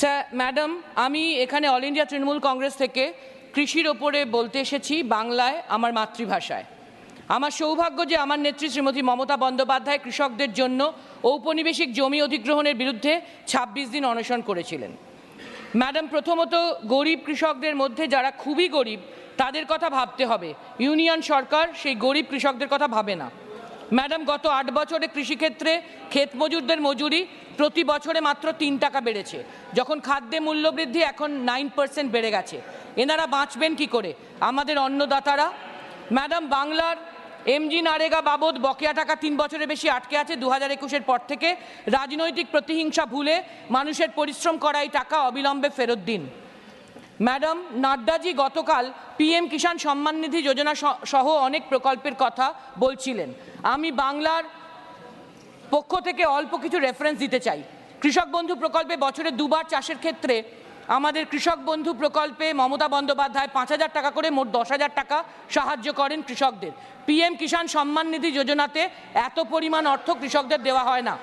Sir madam আমি এখানে all India Trinamool Congress থেকে কৃষির ওপরে বলতে এসেছি বাংলায় আমার মাতৃভাষায়। আমার সৌভাগ্য যে আমার নেত্রী শ্রীমতী মমতা বন্দ্যোপাধ্যায় কৃষকদের জন্য ঔপনিবেশিক জমি অধিগ্রহণের বিরুদ্ধে ২৬ দিন অনশন করেছিলেন। ম্যাডাম প্রথমত গরিব কৃষকদের মধ্যে যারা খুবই গরিব, তাদের কথা ভাবতে হবে। ইউনিয়ন সরকার সেই গরিব কৃষকদের কথা ভাবে না। ম্যাডাম, গত আট বছরে কৃষিক্ষেত্রে ক্ষেত মজুরদের মজুরি প্রতি বছরে মাত্র তিন টাকা বেড়েছে। যখন খাদ্যে মূল্যবৃদ্ধি এখন নাইন পার্সেন্ট বেড়ে গেছে। এনারা বাঁচবেন কি করে? আমাদের অন্নদাতারা, ম্যাডাম, বাংলার এমজি নারেগা বাবদ বকেয়া টাকা তিন বছরের বেশি আটকে আছে দু হাজার একুশের পর থেকে। রাজনৈতিক প্রতিহিংসা ভুলে মানুষের পরিশ্রম করা এই টাকা অবিলম্বে ফেরত দিন। ম্যাডাম, নাড্ডাজি গতকাল পিএম কিষাণ সম্মান নিধি যোজনা সহ অনেক প্রকল্পের কথা বলছিলেন। আমি বাংলার পক্ষ থেকে অল্প কিছু রেফারেন্স দিতে চাই। কৃষক বন্ধু প্রকল্পে বছরে দুবার চাষের ক্ষেত্রে আমাদের কৃষক বন্ধু প্রকল্পে মমতা বন্দ্যোপাধ্যায় পাঁচ হাজার টাকা করে মোট দশ হাজার টাকা সাহায্য করেন কৃষকদের। পিএম কিষাণ সম্মান নিধি যোজনাতে এত পরিমাণ অর্থ কৃষকদের দেওয়া হয় না।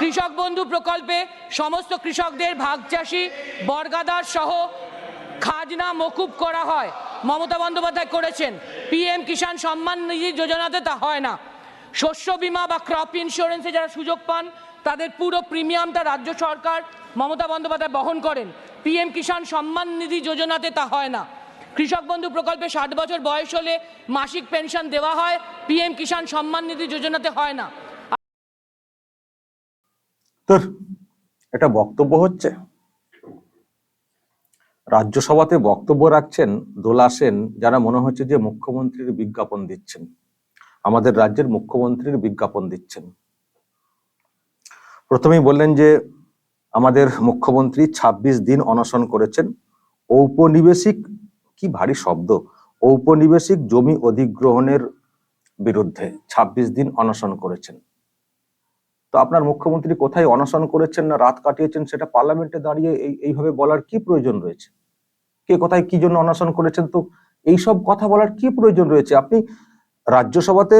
কৃষক বন্ধু প্রকল্পে সমস্ত কৃষকদের ভাগ চাষি বর্গাদার সহ খাজনা মকুব করা হয়। মমতা বন্দ্যোপাধ্যায় করেছেন। পিএম কিষাণ সম্মান নিধি যোজনাতে তা হয় না। শস্য বীমা বা ক্রপ ইন্স্যুরেন্সে যারা সুযোগ পান, তাদের পুরো প্রিমিয়ামটা রাজ্য সরকার মমতা বন্দ্যোপাধ্যায় বহন করেন। পিএম কিষাণ সম্মান নিধি যোজনাতে তা হয় না। কৃষক বন্ধু প্রকল্পে ষাট বছর বয়স হলে মাসিক পেনশন দেওয়া হয়, পিএম কিষাণ সম্মান নিধি যোজনাতে হয় না। তোর এটা বক্তব্য হচ্ছে রাজ্যসভাতে বক্তব্য রাখছেন দোলা সেন, যারা মনে হচ্ছে যে মুখ্যমন্ত্রীর বিজ্ঞাপন দিচ্ছেন। আমাদের রাজ্যের মুখ্যমন্ত্রীর বিজ্ঞাপন দিচ্ছেন। প্রথমেই বললেন যে, আমাদের মুখ্যমন্ত্রী ২৬ দিন অনশন করেছেন। ঔপনিবেশিক, কি ভারী শব্দ, ঔপনিবেশিক জমি অধিগ্রহণের বিরুদ্ধে ২৬ দিন অনশন করেছেন। তো আপনার মুখ্যমন্ত্রী কোথায় অনশন করেছেন না রাত কাটিয়েছেন সেটা পার্লামেন্টে দাঁড়িয়ে এই, এইভাবে বলার কি প্রয়োজন রয়েছে? কে কোথায় কি জন্য অনশন করেছেন? তো এইসব কথা বলার কি প্রয়োজন রয়েছে? আপনি রাজ্যসভাতে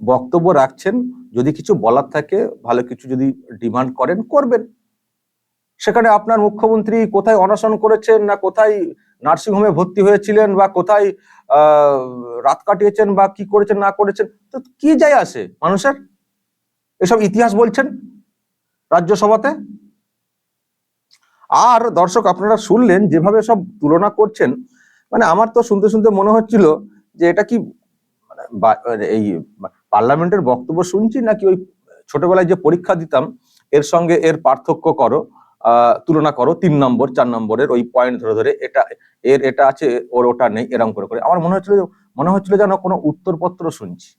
বক্তব্য রাখছেন, যদি কিছু বলার থাকে, ভালো কিছু যদি ডিমান্ড করেন, করবেন। সেখানে আপনার মুখ্যমন্ত্রী কোথায় অনশন করেছেন না কোথায় নার্সিংহোমে ভর্তি হয়েছিলেন বা কোথায় রাত কাটিয়েছেন বা কি করেছেন, না করেছেন, তো কি যায় আসে মানুষের? এসব ইতিহাস বলছেন রাজ্যসভাতে? আর দর্শক আপনারা শুনলেন, যেভাবে সব তুলনা করছেন মানে আমার তো শুনতে শুনতে মনে হচ্ছিল যে এটা কি মানে বা- এই পার্লামেন্টের বক্তব্য শুনছি নাকি ওই ছোটবেলায় যে পরীক্ষা দিতাম, এর সঙ্গে এর পার্থক্য করো তুলনা করো, তিন নম্বর, চার নম্বরের ওই পয়েন্ট ধরে ধরে এটা, এর এটা আছে, ওর ওটা নেই এরকম করে করে। আমার মনে হচ্ছিল মনে হচ্ছিল যেন কোনো উত্তরপত্র শুনছি।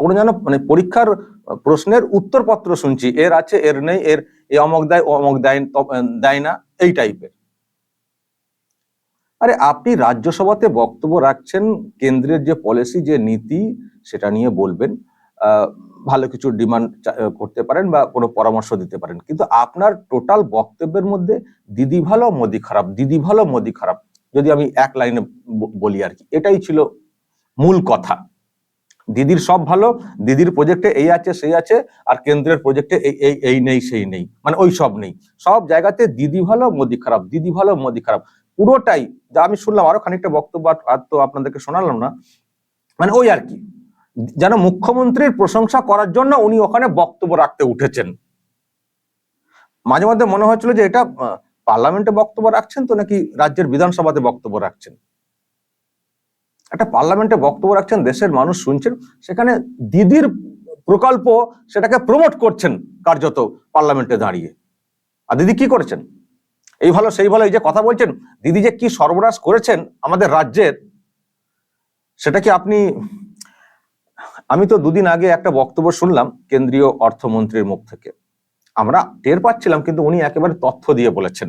কোনো যেন মানে পরীক্ষার প্রশ্নের উত্তরপত্র শুনছি। এর আছে, এর নেই, এর, এ অমক দেয়, ও অমক দেয় দেয় না, এই টাইপের। আরে আপনি রাজ্যসভাতে বক্তব্য রাখছেন, কেন্দ্রের যে পলিসি যে নীতি, সেটা নিয়ে বলবেন ভালো কিছু ডিমান্ড করতে পারেন বা কোনো পরামর্শ দিতে পারেন। কিন্তু আপনার টোটাল বক্তব্যের মধ্যে দিদি ভালো, মোদি খারাপ, দিদি ভালো, মোদি খারাপ, যদি আমি এক লাইনে বলি আর কি, এটাই ছিল মূল কথা। দিদির সব ভালো, দিদির প্রজেক্টে এই আছে, সেই আছে, আর কেন্দ্রের প্রজেক্টে এই এই এই নেই, সেই নেই। মানে ওই সব নেই। সব জায়গাতে দিদি ভালো, মোদি খারাপ, দিদি ভালো, মোদি খারাপ। পুরোটাই, যা আমি শুনলাম, আরও খানিকটা বক্তব্য আর- তো আপনাদেরকে শোনালাম না। মানে ওই আর কি। যেন মুখ্যমন্ত্রীর প্রশংসা করার জন্য উনি ওখানে বক্তব্য রাখতে উঠেছেন। মাঝে মধ্যে মনে হচ্ছিল যে এটা পার্লামেন্টে বক্তব্য রাখছেন তো নাকি রাজ্যের বিধানসভাতে বক্তব্য রাখছেন? একটা পার্লামেন্টে বক্তব্য রাখছেন, দেশের মানুষ শুনছেন, সেখানে দিদির প্রকল্প সেটাকে প্রমোট করছেন কার্যত পার্লামেন্টে দাঁড়িয়ে। আর দিদি কি করেছেন? এই ভালো সেই ভালো এই যে কথা বলছেন, দিদি যে কি সর্বনাশ করেছেন আমাদের রাজ্যের, সেটা কি আপনি, আমি তো দুদিন আগে একটা বক্তব্য শুনলাম কেন্দ্রীয় অর্থমন্ত্রীর মুখ থেকে। আমরা টের পাচ্ছিলাম, কিন্তু উনি একেবারে তথ্য দিয়ে বলেছেন।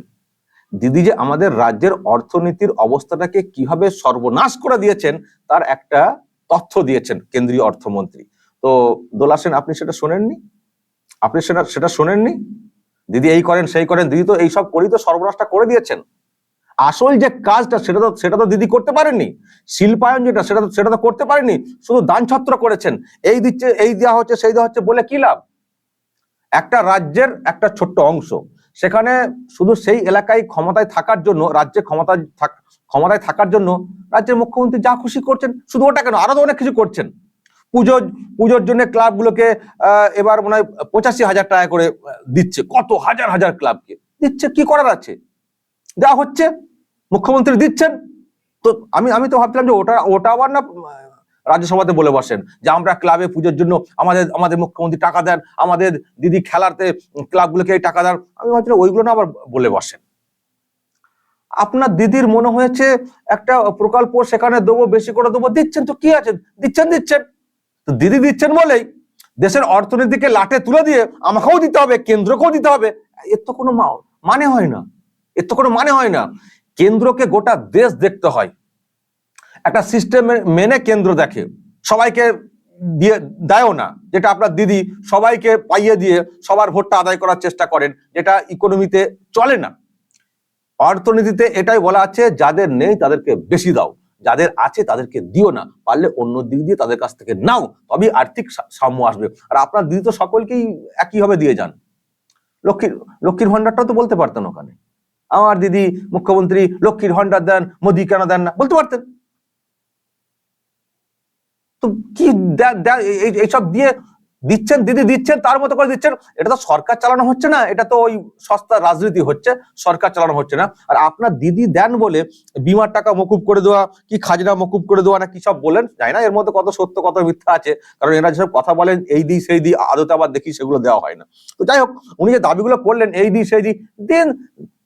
দিদি যে আমাদের রাজ্যের অর্থনীতির অবস্থাটাকে কীভাবে সর্বনাশ করে দিয়েছেন, তার একটা তথ্য দিয়েছেন কেন্দ্রীয় অর্থমন্ত্রী। তো দোলা সেন, আপনি সেটা শোনেননি? আপনি সেটা সেটা শোনেননি? দিদি এই করেন, সেই করেন, দিদি তো এইসব করি তো সর্বনাশটা করে দিয়েছেন। আসল যে কাজটা, সেটা তো সেটা তো দিদি করতে পারেননি। শিল্পায়ন যেটা, সেটা তো সেটা তো করতে পারেনি শুধু দান ছত্র করেছেন। এই দিচ্ছে, এই দেওয়া হচ্ছে, সেই দেওয়া হচ্ছে বলে কি লাভ? একটা রাজ্যের একটা ছোট্ট অংশ সেখানে শুধু সেই এলাকায় ক্ষমতায় থাকার জন্য, রাজ্যে ক্ষমতায় ক্ষমতায় থাকার জন্য রাজ্যের মুখ্যমন্ত্রী যা খুশি করছেন, শুধু ওটা কেন? আরও তো অনেক কিছু করছেন। পুজো, পুজোর জন্য ক্লাবগুলোকে এবার মনে হয় পঁচাশি হাজার টাকা করে দিচ্ছে। কত হাজার হাজার ক্লাবকে। দিচ্ছে, কি করার আছে? দেওয়া হচ্ছে, মুখ্যমন্ত্রী দিচ্ছেন। তো আমি আমি তো ভাবছিলাম যে ওটা ওটা আবার না রাজ্যসভাতে বলে বসেন যে আমরা ক্লাবে পুজোর জন্য আমাদের আমাদের মুখ্যমন্ত্রী টাকা দেন, আমাদের দিদি খেলাতে ক্লাবগুলোকে টাকা দেন। আমি ভাবছিলাম ওইগুলো না আবার বলে বসেন। আপনার দিদির মনে হয়েছে একটা প্রকল্প সেখানে দেবো, বেশি করে দেবো, দিচ্ছেন তো কি আছে? দিচ্ছেন দিচ্ছেন। তো দিদি দিচ্ছেন বলেই দেশের অর্থনীতিকে লাটে তুলে দিয়ে আমাকেও দিতে হবে, কেন্দ্রকেও দিতে হবে। এর তো কোনো মানে হয় না। এর তো কোনো মানে হয় না। কেন্দ্রকে গোটা দেশ দেখতে হয়। একটা সিস্টেম মেনে কেন্দ্র দেখে। সবাইকে দিয়ে, দেয়ও না। যেটা আপনার দিদি সবাইকে পাইয়ে দিয়ে সবার ভোটটা আদায় করার চেষ্টা করেন, যেটা ইকোনমিতে চলে না। অর্থনীতিতে এটাই বলা আছে, যাদের নেই তাদেরকে বেশি দাও। যাদের আছে তাদেরকে দিও না। পারলে অন্য দিক দিয়ে তাদের কাছ থেকে নাও তবে আর্থিক সাম্য আসবে। আর আপনার দিদি তো সকলকেই একইভাবে দিয়ে যান। লক্ষ্মীর লক্ষ্মীর ভান্ডারটাও তো বলতে পারতেন ওখানে। আমার দিদি মুখ্যমন্ত্রী লক্ষ্মীর ভান্ডার দেন, মোদি কেন দেন না, বলতে পারতেন। তো কি এইসব দিয়ে দিচ্ছেন, দিদি দিচ্ছেন, তার মতো করে দিচ্ছেন? এটা তো সরকার চালানো হচ্ছে না, এটা তো ওই সস্তা রাজনীতি হচ্ছে, সরকার চালানো হচ্ছে না। আর আপনার দিদি দেন বলে বিমার টাকা মকুব করে দেওয়া, কি খাজনা মকুব করে দেওয়া, না কি সব বলেন? জানি না, এর মধ্যে কত সত্য, কত মিথ্যা আছে, কারণ এরা যেসব কথা বলেন, এই দিই সেই দিই আদতে আবার দেখি সেগুলো দেওয়া হয় না। তো যাই হোক, উনি যে দাবিগুলো করলেন, এই দিই সেই দিই দেন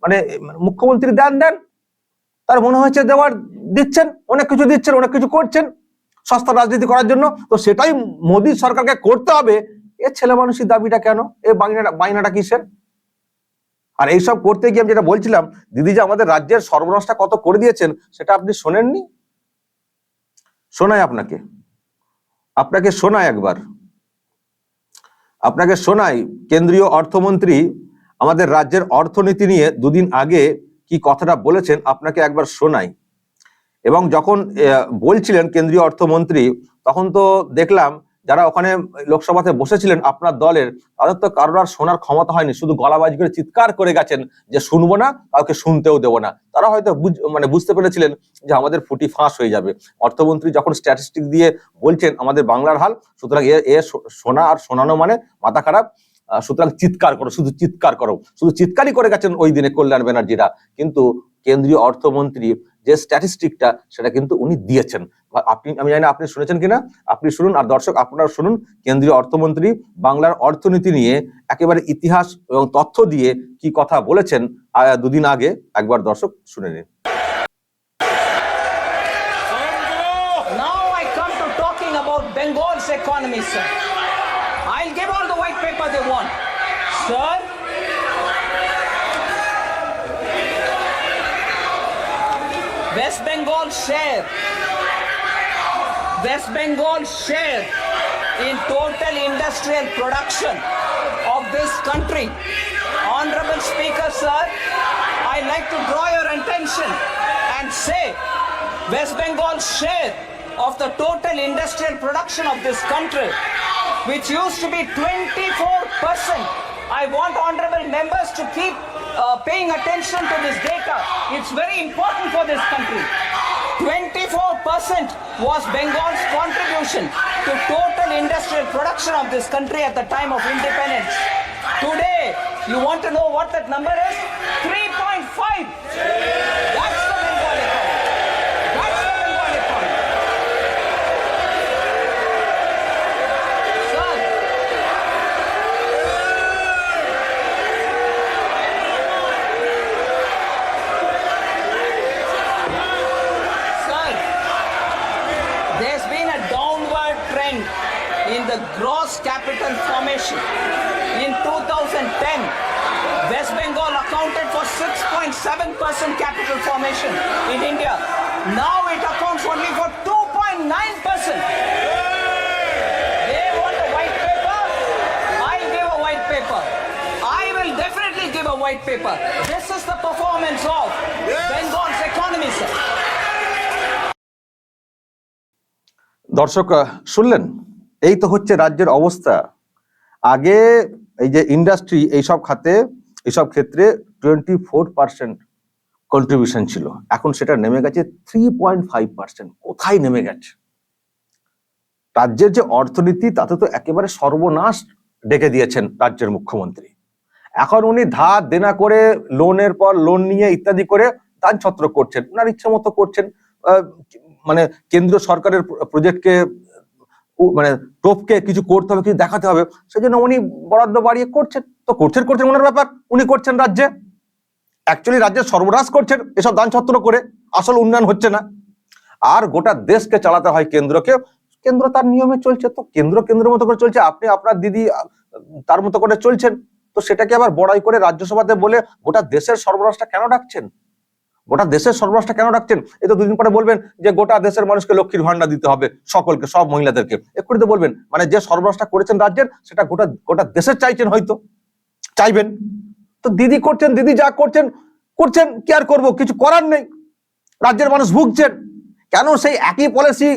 মানে মুখ্যমন্ত্রী দেন দেন, তার মনে হয়েছে দেওয়ার, দিচ্ছেন, অনেক কিছু দিচ্ছেন, অনেক কিছু করছেন সস্তা রাজনীতি করার জন্য, তো সেটাই মোদী সরকারকে করতে হবে। এ ছেলে মানুষের দাবিটা কেন? এ বাইনাটা বাইনাটা কিসের? আর এইসব করতে গিয়ে আমি যেটা বলছিলাম, দিদি যে আমাদের রাজ্যের সর্বনাশটা কত করে দিয়েছেন, সেটা আপনি শোনেননি? শোনাই আপনাকে। আপনাকে শোনায় একবার। আপনাকে শোনাই, কেন্দ্রীয় অর্থমন্ত্রী আমাদের রাজ্যের অর্থনীতি নিয়ে দুদিন আগে কি কথাটা বলেছেন, আপনাকে একবার শোনাই। এবং যখন বলছিলেন কেন্দ্রীয় অর্থমন্ত্রী, তখন তো দেখলাম যারা ওখানে লোকসভাতে বসেছিলেন আপনার দলের, তাদের তো কারোর আর শোনার ক্ষমতা হয়নি। শুধু গলাবাজি করে চিৎকার করে গেছেন যে শুনব না, কাউকে শুনতেও দেবো না। তারা হয়তো মানে বুঝতে পেরেছিলেন যে আমাদের ফুটি ফাঁস হয়ে যাবে। অর্থমন্ত্রী যখন স্ট্যাটিস্টিক দিয়ে বলছেন আমাদের বাংলার হাল, সুতরাং এ এ শোনা আর শোনানো মানে মাথা খারাপ। সুতরাং চিৎকার করো, শুধু চিৎকার করো। শুধু চিৎকারই করে গেছেন ওই দিনে কল্যাণ ব্যানার্জিরা। কিন্তু কেন্দ্রীয় অর্থমন্ত্রী যে স্ট্যাটিস্টিকটা সেটা কিন্তু উনি দিয়েছেন। আপনি আমি জানি না আপনি শুনেছেন কিনা? আপনি শুনুন আর দর্শক আপনারা শুনুন। কেন্দ্রীয় অর্থমন্ত্রী বাংলার অর্থনীতি নিয়ে একেবারে ইতিহাস এবং তথ্য দিয়ে কি কথা বলেছেন দুদিন আগে। একবার দর্শক শুনে নিন। Economy, sir. I'll give all the white paper they want. Sir, Bengal share, West Bengal share in total industrial production of this country. Honorable Speaker, sir, I like to draw your attention and say West Bengal share of the total industrial production of this country, which used to be 24%. I want honorable members to keep uh, paying attention to this data. It's very important for this country. 24% was Bengal's contribution to total industrial production of this country at the time of independence. Today, you want to know what that number is? 3.5. in the gross capital formation. In 2010, West Bengal accounted for 6.7% capital formation in India. Now it accounts only for 2.9%. They want a white paper. I'll give a white paper. I will definitely give a white paper. This is the performance of Bengal's economy, sir. দর্শক আহ, শুনলেন এই তো হচ্ছে রাজ্যের অবস্থা। আগে এই যে ইন্ডাস্ট্রি এইসব খাতে এসব ক্ষেত্রে টোয়েন্টি ফোর পার্সেন্ট কন্ট্রিবিউশন ছিল। এখন সেটা নেমে গেছে থ্রি পয়েন্ট ফাইভ পার্সেন্ট কোথায় নেমে গেছে? রাজ্যের যে অর্থনীতি, তাতে তো একেবারে সর্বনাশ ডেকে দিয়েছেন রাজ্যের মুখ্যমন্ত্রী। এখন উনি ধার দেনা করে লোনের পর লোন নিয়ে ইত্যাদি করে দান ছত্র করছেন। ওনার ইচ্ছে মতো করছেন মানে কেন্দ্রীয় সরকারের প্রজেক্টকে মানে টোপকে কিছু করতে হবে, কিছু দেখাতে হবে সেই জন্য উনি বরাদ্দ বাড়িয়ে করছেন। তো করছেন করছেন ওনার ব্যাপার, উনি করছেন রাজ্যে। অ্যাকচুয়ালি রাজ্যের সর্বনাশ করছেন, এসব দান ছত্র করে, আসল উন্নয়ন হচ্ছে না। আর গোটা দেশকে চালাতে হয় কেন্দ্রকে, কেন্দ্র তার নিয়মে চলছে, তো কেন্দ্র কেন্দ্রের মতো করে চলছে, আপনি আপনার দিদি, তার মতো করে চলছেন, তো সেটাকে আবার বড়াই করে রাজ্যসভাতে বলে গোটা দেশের সর্বনাশটা কেন ডাকছেন? গোটা দেশের সর্বনাশটা কেন ডাকছেন? এই তো দুদিন পরে বলবেন যে গোটা দেশের মানুষকে লক্ষ্মীর ভান্ডার দিতে হবে সকলকে, সব মহিলাদেরকে। এক্ষুনি তো বলবেন মানে যে সর্বনাশটা করেছেন রাজ্যের, সেটা গোটা গোটা দেশের চাইছেন হয়তো। চাইবেন। তো দিদি করছেন, দিদি যা করছেন করছেন, কি আর করব? কিছু করার নেই। রাজ্যের মানুষ ভুগছেন। কেন সেই একই পলিসি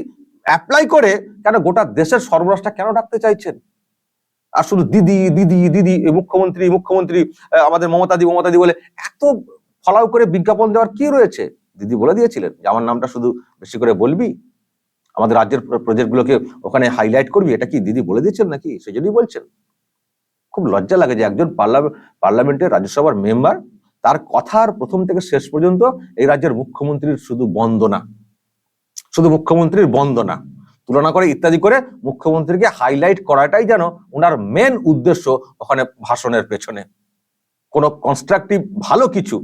অ্যাপ্লাই করে কেন গোটা দেশের সর্বনাশটা কেন ডাকতে চাইছেন? আর শুধু দিদি দিদি দিদি, মুখ্যমন্ত্রী মুখ্যমন্ত্রী আমাদের মমতাদি মমতাদি বলে এত ফলাও করে বিজ্ঞাপন দেওয়ার কি রয়েছে? দিদি বলে দিয়েছিলেন যে, আমার নামটা শুধু বেশি করে বলবি? আমাদের রাজ্যের প্রজেক্ট গুলোকে ওখানে হাইলাইট করবি? এটা কি দিদি বলে দিয়েছেন নাকি? সেই জন্যই বলছেন। খুব লজ্জা লাগে যে একজন পার্লামেন্ট পার্লামেন্টের রাজ্যসভার মেম্বার তার কথার প্রথম থেকে শেষ পর্যন্ত এই রাজ্যের মুখ্যমন্ত্রীর শুধু বন্দনা। শুধু মুখ্যমন্ত্রীর বন্দনা। তুলনা করে ইত্যাদি করে মুখ্যমন্ত্রীকে হাইলাইট করাটাই যেন ওনার মেন উদ্দেশ্য ওখানে ভাষণের পেছনে। কোনো কনস্ট্রাকটিভ ভালো কিছু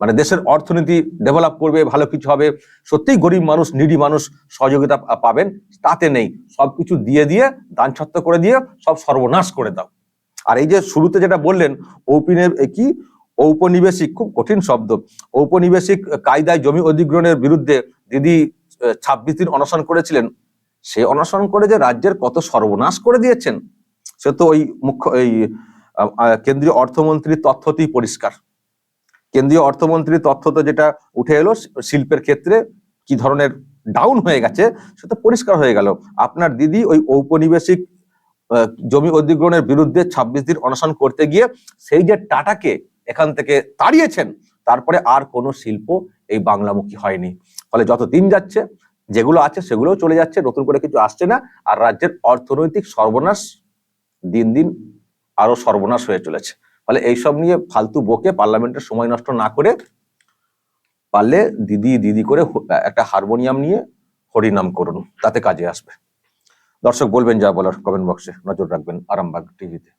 মানে দেশের অর্থনীতি ডেভেলপ করবে, ভালো কিছু হবে। সত্যিই গরিব মানুষ নিডি মানুষ সহযোগিতা পাবেন, তাতে নেই। সবকিছু দিয়ে দিয়ে দান করে দিয়ে, সব সর্বনাশ করে দাও। আর এই যে শুরুতে যেটা বললেন, ঔপিনে কি? ঔপনিবেশিক, খুব কঠিন শব্দ। ঔপনিবেশিক কায়দায় জমি অধিগ্রহণের বিরুদ্ধে দিদি ছাব্বিশ দিন অনশন করেছিলেন। সে অনশন করে যে রাজ্যের কত সর্বনাশ করে দিয়েছেন, সে তো ওই মুখ্য, এই কেন্দ্রীয় অর্থমন্ত্রীর তথ্যতেই পরিষ্কার। কেন্দ্রীয় অর্থমন্ত্রীর তথ্য তো যেটা উঠে এলো শিল্পের ক্ষেত্রে কি ধরনের ডাউন হয়ে গেছে সেটা পরিষ্কার হয়ে গেল। আপনার দিদি ওই ঔপনিবেশিক জমি অধিগ্রহণের বিরুদ্ধে ছাব্বিশ দিন অনশন করতে গিয়ে সেই যে টাটাকে এখান থেকে তাড়িয়েছেন, তারপরে আর কোনো শিল্প এই বাংলামুখী হয়নি। ফলে যত দিন যাচ্ছে, যেগুলো আছে সেগুলোও চলে যাচ্ছে, নতুন করে কিছু আসছে না, আর রাজ্যের অর্থনৈতিক সর্বনাশ দিন দিন আরও সর্বনাশ হয়ে চলেছে। ফলে এইসব নিয়ে ফালতু বকে পার্লামেন্টের সময় নষ্ট না করে পারলে দিদি দিদি করে একটা হারমোনিয়াম নিয়ে হরিনাম করুন, তাতে কাজে আসবে। দর্শক বলবেন যা বলার কমেন্ট বক্সে নজর রাখবেন, আরামবাগ টিভিতে